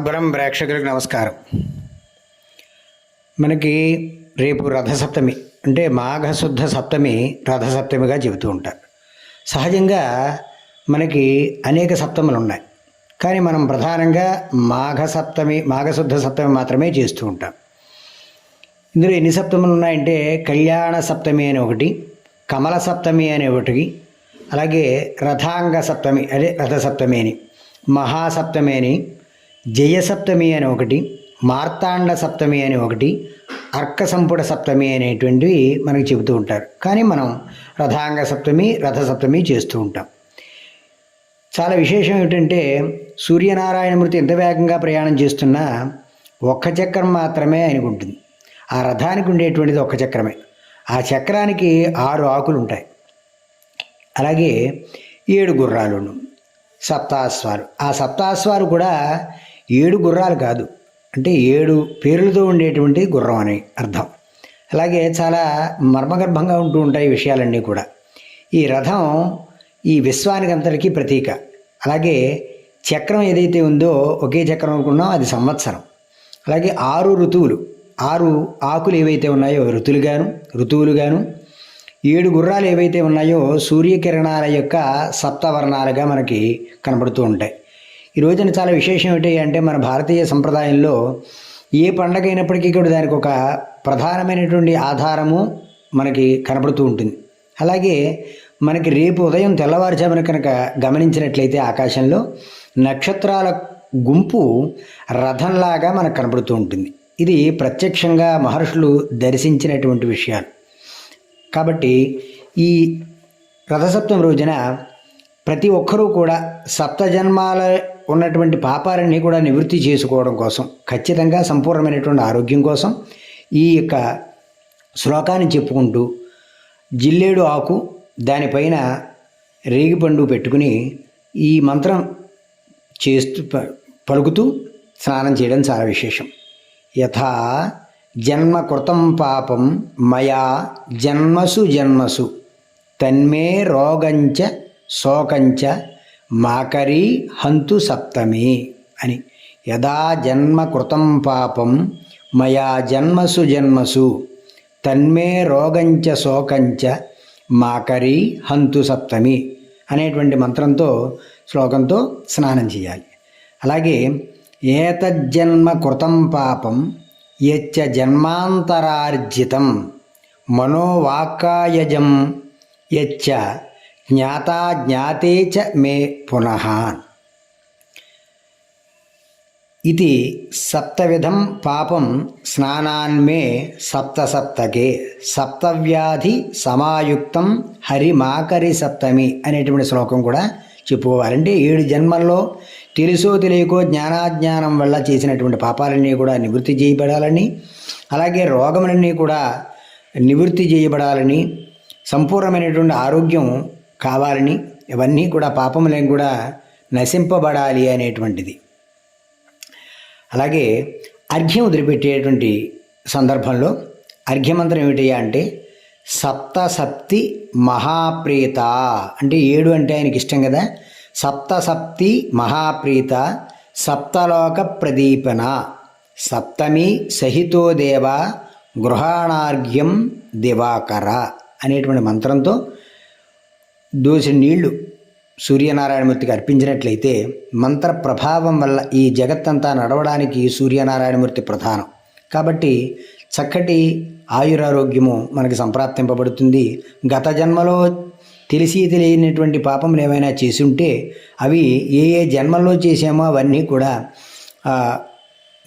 గురం ప్రేక్షకులకు నమస్కారం. మనకి రేపు రథసప్తమి అంటే మాఘశుద్ధ సప్తమి రథసప్తమిగా చెబుతూ ఉంటారు. సహజంగా మనకి అనేక సప్తములు ఉన్నాయి. కానీ మనం ప్రధానంగా మాఘ సప్తమి మాఘశుద్ధ సప్తమి మాత్రమే చేస్తూ ఉంటాం. ఇందులో ఎన్ని సప్తములు ఉన్నాయంటే కళ్యాణ సప్తమి అని ఒకటి కమల సప్తమి అనే ఒకటి అలాగే రథాంగ సప్తమి అదే రథసప్తమి అని మహాసప్తమి అని జయసప్తమి అని ఒకటి మార్తాండ సప్తమి అని ఒకటి అర్క సంపుట సప్తమి అనేటువంటివి మనకి చెబుతూ ఉంటారు. కానీ మనం రథాంగ సప్తమి రథసప్తమి చేస్తూ ఉంటాం. చాలా విశేషం ఏమిటంటే సూర్యనారాయణమూర్తి ఎంత వేగంగా ప్రయాణం చేస్తున్నా ఒక్క చక్రం మాత్రమే ఆయనకు ఉంటుంది. ఆ రథానికి ఉండేటువంటిది ఒక్క చక్రమే. ఆ చక్రానికి ఆరు ఆకులు ఉంటాయి. అలాగే ఏడు గుర్రాలును సప్తాశ్వాలు ఆ సప్తాశ్వాలు కూడా ఏడు గుర్రాలు కాదు. అంటే ఏడు పేర్లతో ఉండేటువంటి గుర్రం అని అర్థం. అలాగే చాలా మర్మగర్భంగా ఉంటూ ఉంటాయి విషయాలన్నీ కూడా. ఈ రథం ఈ విశ్వానికి అంతటికీ ప్రతీక. అలాగే చక్రం ఏదైతే ఉందో ఒకే చక్రం అనుకున్నాం అది సంవత్సరం. అలాగే ఆరు ఋతువులు. ఆరు ఆకులు ఏవైతే ఉన్నాయో ఋతులుగాను ఋతువులుగాను ఏడు గుర్రాలు ఏవైతే ఉన్నాయో సూర్యకిరణాల యొక్క సప్తవర్ణాలుగా మనకి కనబడుతూ ఉంటాయి. ఈ రోజున చాలా విశేషం ఏంటి అంటే మన భారతీయ సంప్రదాయంలో ఏ పండగ అయినప్పటికీ కూడా దానికి ఒక ప్రధానమైనటువంటి ఆధారము మనకి కనబడుతూ ఉంటుంది. అలాగే మనకి రేపు ఉదయం తెల్లవారుజామున కనుక గమనించినట్లయితే ఆకాశంలో నక్షత్రాల గుంపు రథంలాగా మనకు కనబడుతూ ఉంటుంది. ఇది ప్రత్యక్షంగా మహర్షులు దర్శించినటువంటి విషయాలు. కాబట్టి ఈ రథసప్తం రోజున ప్రతి ఒక్కరూ కూడా సప్త జన్మాల ఉన్నటువంటి పాపాలన్నీ కూడా నివృత్తి చేసుకోవడం కోసం ఖచ్చితంగా సంపూర్ణమైనటువంటి ఆరోగ్యం కోసం ఈ యొక్క శ్లోకాన్ని చెప్పుకుంటూ జిల్లేడు ఆకు దానిపైన రేగిపండు పెట్టుకుని ఈ మంత్రం చేస్తూ ప- పలుకుతూ స్నానం చేయడం చాలా విశేషం. యథా జన్మ కృతం పాపం మయా జన్మసు జన్మసు తన్మే రోగంచ శోకంచ మాకరీ హంతు సప్తమి అని. యదా జన్మ కృతం పాపం మయా జన్మసు జన్మసు. తన్మే రోగంచ శోకంచ మాకరీ హంతు సప్తమి అనేటువంటి మంత్రంతో శ్లోకంతో స్నానం చేయాలి. అలాగే ఏతజ్జన్మ కృతం పాపం యచ్చ జన్మాంతరార్జితం మనోవాకాయజం యచ్చ జ్ఞాతా జ్ఞాతే చ మే పునః. ఇది సప్తవిధం పాపం స్నానాన్మే సప్తసప్తకే. సప్తవ్యాధి సమాయుక్తం హరిమాకరి సప్తమి అనేటువంటి శ్లోకం కూడా చెప్పుకోవాలంటే ఏడు జన్మల్లో తెలుసో తెలియకో జ్ఞానాజ్ఞానం వల్ల చేసినటువంటి పాపాలన్నీ కూడా నివృత్తి చేయబడాలని అలాగే రోగములన్నీ కూడా నివృత్తి చేయబడాలని సంపూర్ణమైనటువంటి ఆరోగ్యం కావాలని ఇవన్నీ కూడా పాపములేం కూడా నశింపబడాలి అనేటువంటిది. అలాగే అర్ఘ్యం వదిలిపెట్టేటువంటి సందర్భంలో అర్ఘ్యమంత్రం ఏమిటయ్యా అంటే సప్త సప్తి మహాప్రీత అంటే ఏడు అంటే ఆయనకి ఇష్టం కదా? సప్త సప్తి మహాప్రీత సప్తలోక ప్రదీపన సప్తమి సహితో దేవ గృహాణార్ఘ్యం దివాకర అనేటువంటి మంత్రంతో దోసిన నీళ్ళు సూర్యనారాయణమూర్తికి అర్పించినట్లయితే మంత్ర ప్రభావం వల్ల ఈ జగత్తంతా నడవడానికి సూర్యనారాయణమూర్తి ప్రధానం. కాబట్టి చక్కటి ఆయురారోగ్యము మనకి సంప్రాప్తింపబడుతుంది. గత జన్మలో తెలిసి తెలియనటువంటి పాపములు ఏమైనా చేసి ఉంటే అవి ఏ ఏ జన్మల్లో చేసామో అవన్నీ కూడా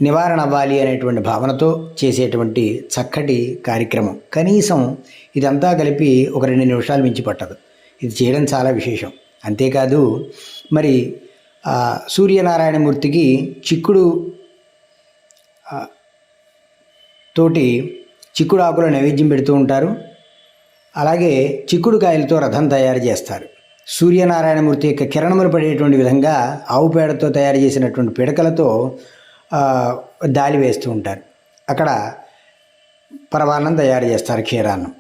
నివారణ అవ్వాలి అనేటువంటి భావనతో చేసేటువంటి చక్కటి కార్యక్రమం. కనీసం ఇదంతా కలిపి ఒక రెండు నిమిషాలు మించి పట్టదు. ఇది చేయడం చాలా విశేషం. అంతేకాదు మరి సూర్యనారాయణమూర్తికి చిక్కుడు తోటి చిక్కుడు ఆకుల నైవేద్యం పెడుతూ ఉంటారు. అలాగే చిక్కుడు కాయలతో రథం తయారు చేస్తారు. సూర్యనారాయణమూర్తి యొక్క కిరణములు పడేటువంటి విధంగా ఆవు పేడతో తయారు చేసినటువంటి పిడకలతో దాలి వేస్తూ ఉంటారు. అక్కడ పరమాన్నం తయారు చేస్తారు క్షీరాన్నం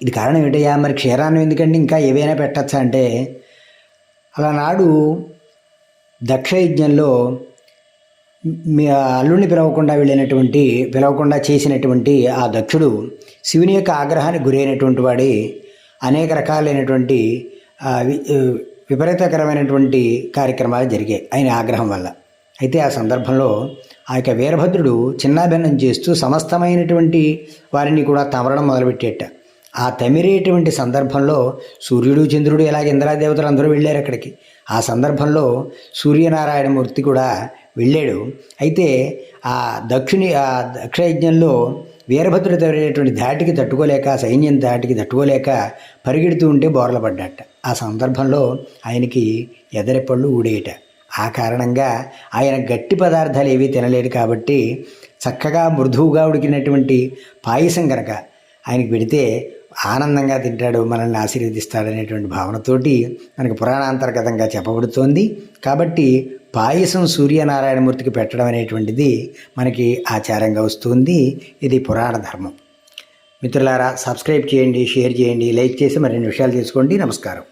ఇది కారణం ఏంటయ్యా? మరి క్షీరాన్నం ఎందుకంటే ఇంకా ఏవైనా పెట్టచ్చా అంటే అలా నాడు దక్షయజ్ఞంలో మీ అల్లుడిని పిలవకుండా వెళ్ళినటువంటి పిలవకుండా చేసినటువంటి ఆ దక్షుడు శివుని యొక్క ఆగ్రహానికి గురైనటువంటి వాడి అనేక రకాలైనటువంటి విపరీతకరమైనటువంటి కార్యక్రమాలు జరిగాయి ఆయన ఆగ్రహం వల్ల. అయితే ఆ సందర్భంలో ఆ యొక్క వీరభద్రుడు చిన్నాభిన్నం చేస్తూ సమస్తమైనటువంటి వారిని కూడా తమరడం మొదలుపెట్టేట. ఆ తమిరేటువంటి సందర్భంలో సూర్యుడు చంద్రుడు ఇలాగ ఇంద్రాదేవతలు అందరూ వెళ్ళారు అక్కడికి. ఆ సందర్భంలో సూర్యనారాయణమూర్తి కూడా వెళ్ళాడు. అయితే ఆ దక్షిణి ఆ దక్షయజ్ఞంలో వీరభద్రుడు తగినటువంటి ధాటికి తట్టుకోలేక సైన్యం ధాటికి తట్టుకోలేక పరిగెడుతూ ఉంటే బోర్ల పడ్డట. ఆ సందర్భంలో ఆయనకి ఎదరిపళ్ళు ఊడేయట. ఆ కారణంగా ఆయన గట్టి పదార్థాలు ఏవీ తినలేడు కాబట్టి చక్కగా మృదువుగా ఉడికినటువంటి పాయసం కనుక ఆయనకి పెడితే ఆనందంగా తింటాడు మనల్ని ఆశీర్వదిస్తాడనేటువంటి భావనతోటి మనకు పురాణాంతర్గతంగా చెప్పబడుతోంది. కాబట్టి పాయసం సూర్యనారాయణమూర్తికి పెట్టడం అనేటువంటిది మనకి ఆచారంగా వస్తుంది. ఇది పురాణ ధర్మం. మిత్రులారా సబ్స్క్రైబ్ చేయండి షేర్ చేయండి లైక్ చేసి మరిన్ని విషయాలు తెలుసుకోండి. నమస్కారం.